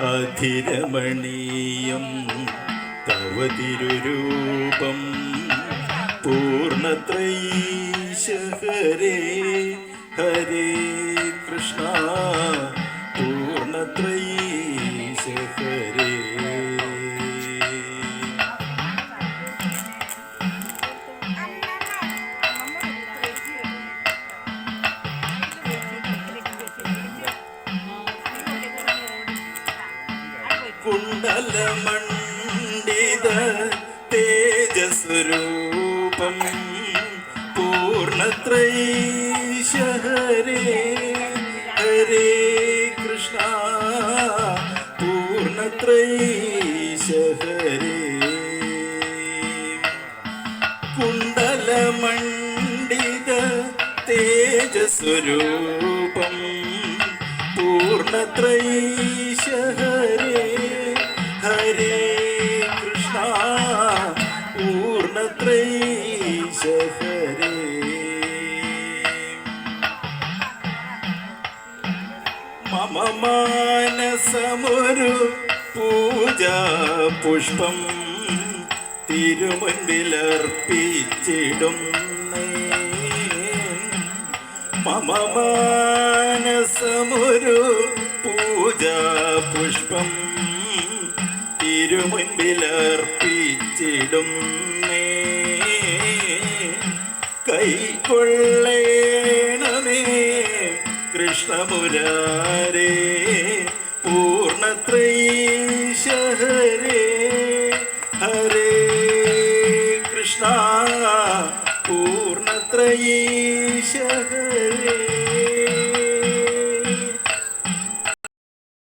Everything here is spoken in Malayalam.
അധിരമണീയം തവ തിരുരൂപം പൂർണത്രയീശ ഹരേ ഹരേ കൃഷ്ണ പൂർണത്രയീശ കുണ്ടലമണ്ഡിത തേജസ്വരൂപം പൂർണത്രയീശ ഹരേ കൃഷ്ണ പൂർണത്രയീശ ഹരേ കുണ്ടലമണ്ഡിത തേജസ്വരൂപം പൂർണത്രയീശ ഹരേ ഹരേ കൃഷ്ണ പൂർണത്രയീശ ഹരേ മമ മാനസമൊരു പൂജാ പുഷ്പം തിരുമുൻപിലർപ്പിച്ചിടും മമ മാനസമൊരു പൂജാ പുഷ്പം തിരുമുൻപിലർപ്പിച്ചിടുന്നേ കൈക്കൊള്ളേണമേ കൃഷ്ണമുരാരേ പൂർണത്രയീശ ഹരേ ഹരേ കൃഷ്ണ പൂർണത്രയീശ ഹരേ